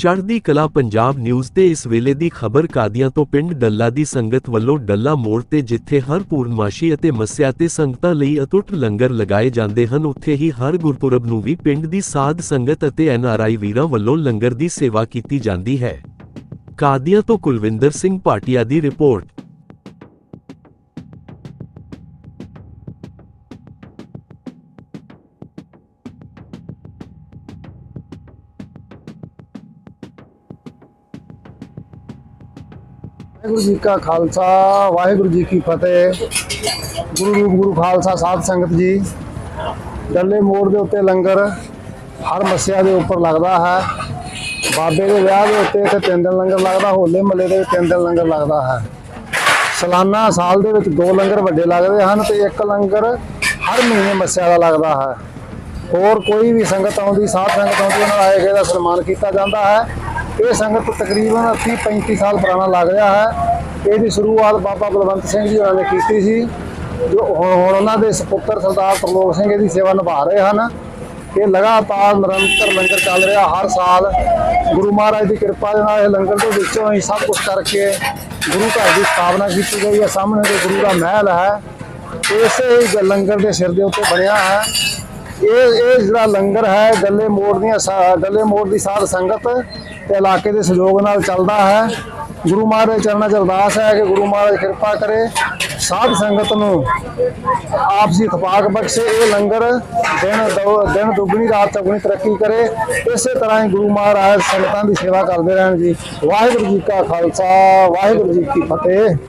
ਚੜ੍ਹਦੀ ਕਲਾ ਪੰਜਾਬ ਨਿਊਜ਼ ਤੇ ਇਸ ਵੇਲੇ ਦੀ ਖਬਰ ਕਾਦੀਆਂ ਤੋਂ ਪਿੰਡ ਡੱਲਾ ਦੀ ਸੰਗਤ ਵੱਲੋਂ ਡੱਲਾ ਮੋੜ ਤੇ ਜਿੱਥੇ ਹਰ ਪੂਰਨਮਾਸ਼ੀ ਅਤੇ ਮੱਸਿਆ ਤੇ ਸੰਗਤਾਂ ਲਈ ਅਟੁੱਟ ਲੰਗਰ ਲਗਾਏ ਜਾਂਦੇ ਹਨ, ਉੱਥੇ ਹੀ ਹਰ ਗੁਰਪੁਰਬ ਨੂੰ ਵੀ ਪਿੰਡ ਦੀ ਸਾਧ ਸੰਗਤ ਅਤੇ ਐਨਆਰਆਈ ਵੀਰਾਂ ਵੱਲੋਂ ਲੰਗਰ ਦੀ ਸੇਵਾ ਕੀਤੀ ਜਾਂਦੀ ਹੈ। ਕਾਦੀਆਂ ਤੋਂ ਕੁਲਵਿੰਦਰ ਸਿੰਘ ਭਾਟੀਆ ਦੀ ਰਿਪੋਰਟ। ਵਾਹਿਗੁਰੂ ਜੀ ਕਾ ਖਾਲਸਾ, ਵਾਹਿਗੁਰੂ ਜੀ ਕੀ ਫਤਿਹ। ਗੁਰੂ ਰੂਪ, ਗੁਰੂ ਖਾਲਸਾ ਸਾਧ ਸੰਗਤ ਜੀ, ਡੱਲੇ ਮੋੜ ਦੇ ਉੱਤੇ ਲੰਗਰ ਹਰ ਮੱਸਿਆ ਦੇ ਉੱਪਰ ਲੱਗਦਾ ਹੈ। ਬਾਬੇ ਦੇ ਵਿਆਹ ਦੇ ਉੱਤੇ ਇੱਥੇ ਤਿੰਨ ਦਿਨ ਲੰਗਰ ਲੱਗਦਾ, ਹੋਲੇ ਮਹੱਲੇ ਦੇ ਵਿੱਚ ਤਿੰਨ ਦਿਨ ਲੰਗਰ ਲੱਗਦਾ ਹੈ। ਸਾਲਾਨਾ ਸਾਲ ਦੇ ਵਿੱਚ ਦੋ ਲੰਗਰ ਵੱਡੇ ਲੱਗਦੇ ਹਨ ਤੇ ਇੱਕ ਲੰਗਰ ਹਰ ਮਹੀਨੇ ਮੱਸਿਆ ਦਾ ਲੱਗਦਾ ਹੈ। ਹੋਰ ਕੋਈ ਵੀ ਸੰਗਤ ਆਉਂਦੀ, ਸਾਧ ਸੰਗਤ ਆਉਂਦੀ, ਉਹਨਾਂ ਦਾ ਆਏ ਗਏ ਦਾ ਸਨਮਾਨ ਕੀਤਾ ਜਾਂਦਾ ਹੈ। ਇਹ ਸੰਗਤ ਤਕਰੀਬਨ 30 35 ਸਾਲ ਪੁਰਾਣਾ ਲੱਗ ਰਿਹਾ ਹੈ। ਇਹਦੀ ਸ਼ੁਰੂਆਤ ਬਾਬਾ ਬਲਵੰਤ ਸਿੰਘ ਜੀ ਹੋਰਾਂ ਨੇ ਕੀਤੀ ਸੀ, ਜੋ ਹੁਣ ਹੁਣ ਉਹਨਾਂ ਦੇ ਸੁਪੁੱਤਰ ਸਰਦਾਰ ਪ੍ਰਲੋਕ ਸਿੰਘ ਇਹਦੀ ਸੇਵਾ ਨਿਭਾ ਰਹੇ ਹਨ। ਇਹ ਲਗਾਤਾਰ ਨਿਰੰਤਰ ਲੰਗਰ ਚੱਲ ਰਿਹਾ ਹਰ ਸਾਲ। ਗੁਰੂ ਮਹਾਰਾਜ ਦੀ ਕਿਰਪਾ ਦੇ ਨਾਲ ਇਹ ਲੰਗਰ ਦੇ ਵਿੱਚੋਂ ਹੀ ਸਭ ਕੁਝ ਕਰਕੇ ਗੁਰੂ ਘਰ ਦੀ ਸਥਾਪਨਾ ਕੀਤੀ ਗਈ ਹੈ। ਸਾਹਮਣੇ ਦੇ ਗੁਰੂ ਦਾ ਮਹਿਲ ਹੈ। ਇਸੇ ਲੰਗਰ ਦੇ ਸਿਰ ਦੇ ਉੱਤੇ ਬਣਿਆ ਹੈ। ਇਹ ਇਹ ਜਿਹੜਾ ਲੰਗਰ ਹੈ, ਗੱਲੇ ਮੋੜ ਦੀਆਂ ਸਾ- ਗੱਲੇ ਮੋੜ ਦੀ ਸਾਧ ਸੰਗਤ ਤੇ ਇਲਾਕੇ ਦੇ ਸਹਿਯੋਗ ਨਾਲ ਚੱਲਦਾ ਹੈ। ਗੁਰੂ ਮਹਾਰਾਜ ਚਰਨਾਂ 'ਚ ਅਰਦਾਸ ਹੈ ਕਿ ਗੁਰੂ ਮਹਾਰਾਜ ਕਿਰਪਾ ਕਰੇ, ਸਾਧ ਸੰਗਤ ਨੂੰ ਆਪਸੀ ਇਤਫਾਕ ਬਖਸ਼ੇ, ਇਹ ਲੰਗਰ ਦਿਨ ਦੋ- ਦਿਨ ਦੁੱਗਣੀ, ਰਾਤ ਚੌਗਣੀ ਤਰੱਕੀ ਕਰੇ। ਇਸੇ ਤਰ੍ਹਾਂ ਹੀ ਗੁਰੂ ਮਹਾਰਾਜ ਸੰਗਤਾਂ ਦੀ ਸੇਵਾ ਕਰਦੇ ਰਹਿਣ ਜੀ। ਵਾਹਿਗੁਰੂ ਜੀ ਕਾ ਖਾਲਸਾ, ਵਾਹਿਗੁਰੂ ਜੀ ਕੀ ਫਤਿਹ।